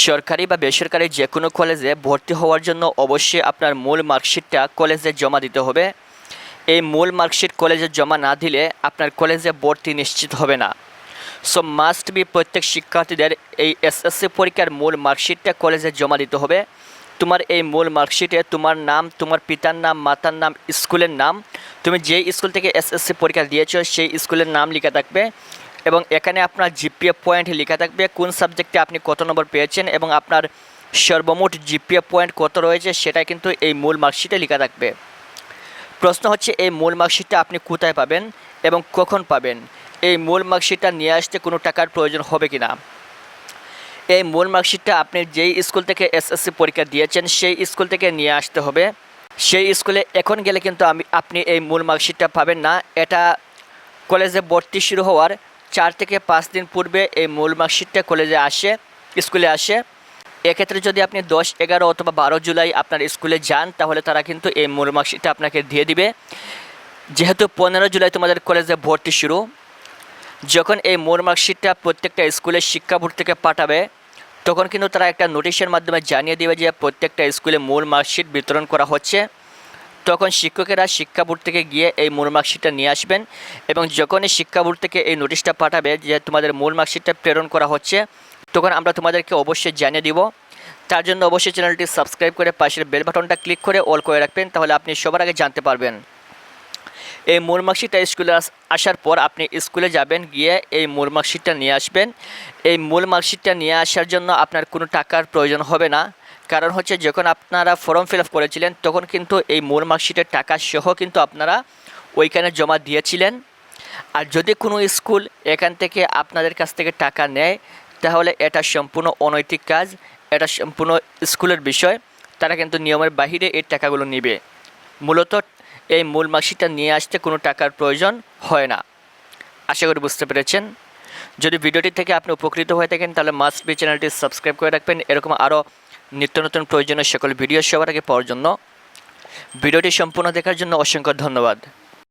সরকারি বা বেসরকারি যে কোনো কলেজে ভর্তি হওয়ার জন্য অবশ্যই আপনার মূল মার্কশিটটা কলেজে জমা দিতে হবে। এই মূল মার্কশিট কলেজে জমা না দিলে আপনার কলেজে ভর্তি নিশ্চিত হবে না। সো মাস্ট বি প্রত্যেক শিক্ষার্থীদের এই এসএসসি পরীক্ষার মূল মার্কশিটটা কলেজে জমা দিতে হবে। তোমার এই মূল মার্কশিটে তোমার নাম, তোমার পিতার নাম, মাতার নাম, স্কুলের নাম, তুমি যে স্কুল থেকে এসএসসি পরীক্ষা দিয়েছ সেই স্কুলের নাম লেখা থাকবে। এবং এখানে আপনার জিপিএ পয়েন্ট লেখা থাকবে, কোন সাবজেক্টে আপনি কত নম্বর পেয়েছেন এবং আপনার সর্বমোট জিপিএ পয়েন্ট কত রয়েছে সেটা কিন্তু এই মূল মার্কশিটে লেখা থাকবে। প্রশ্ন হচ্ছে, এই মূল মার্কশিটটা আপনি কোথায় পাবেন এবং কখন পাবেন? এই মূল মার্কশিটটা নিয়ে আসতে কোনো টাকার প্রয়োজন হবে কি না এই মূল মার্কশিটটা আপনি যেই স্কুল থেকে এসএসসি পরীক্ষা দিয়েছেন, সেই স্কুল থেকে নিয়ে আসতে হবে। সেই স্কুলে এখন গেলে কিন্তু আমি, আপনি এই মূল মার্কশিটটা পাবেন না। এটা কলেজে ভর্তি শুরু হওয়ার চার থেকে পাঁচ দিন পূর্বে এই মূল মার্কশিটটা কলেজে আসে, স্কুলে আসে। এক্ষেত্রে যদি আপনি দশ, এগারো অথবা বারো জুলাই আপনার স্কুলে যান, তাহলে তারা কিন্তু এই মূল মার্কশিটটা আপনাকে দিয়ে দিবে। যেহেতু পনেরো জুলাই তোমাদের কলেজে ভর্তি শুরু, যখন এই মূল মার্কশিটটা প্রত্যেকটা স্কুলের শিক্ষা বোর্ড থেকে পাঠাবে, তখন কিন্তু তারা একটা নোটিশের মাধ্যমে জানিয়ে দেবে যে প্রত্যেকটা স্কুলে মূল মার্কশিট বিতরণ করা হচ্ছে। তখন শিক্ষকেরা শিক্ষা বোর্ড থেকে গিয়ে এই মূল মার্কশিটটা নিয়ে আসবেন এবং যখনই শিক্ষা বোর্ড থেকে এই নোটিশটা পাঠাবে যে তোমাদের মূল মার্কশিটটা প্রেরণ করা হচ্ছে, তখন আমরা তোমাদেরকে অবশ্যই জানিয়ে দিব। তার জন্য অবশ্যই চ্যানেলটি সাবস্ক্রাইব করে পাশের বেল বাটনটা ক্লিক করে অল করে রাখবেন, তাহলে আপনি সবার আগে জানতে পারবেন। এই মূল মার্কশিটটা স্কুলে আস- আসার পর আপনি স্কুলে যাবেন, গিয়ে এই মূল মার্কশিটটা নিয়ে আসবেন। এই মূল মার্কশিটটা নিয়ে আসার জন্য আপনার কোনো টাকার প্রয়োজন হবে না। কারণ হচ্ছে যখন আপনারা ফর্ম ফিল আপ করেছিলেন, তখন কিন্তু এই মূল মার্কশিটের টাকা সহ কিন্তু আপনারা ওইখানে জমা দিয়েছিলেন। আর যদি কোনো স্কুল এখান থেকে আপনাদের কাছ থেকে টাকা নেয়, তাহলে এটা সম্পূর্ণ অনৈতিক কাজ, এটা সম্পূর্ণ স্কুলের বিষয়। তারা কিন্তু নিয়মের বাহিরে এই টাকাগুলো নেবে। মূলত এই মূল মার্কশিটটা নিয়ে আসতে কোনো টাকার প্রয়োজন হয় না। আশা করি বুঝতে পেরেছেন। যদি ভিডিওটি থেকে আপনি উপকৃত হয়ে থাকেন, তাহলে মাস্ট বি চ্যানেলটি সাবস্ক্রাইব করে রাখবেন। এরকম আরও নিত্য নতুন প্রয়োজনীয় সকল ভিডিও সবার আগে পাওয়ার জন্য। ভিডিওটি সম্পূর্ণ দেখার জন্য অসংখ্য ধন্যবাদ।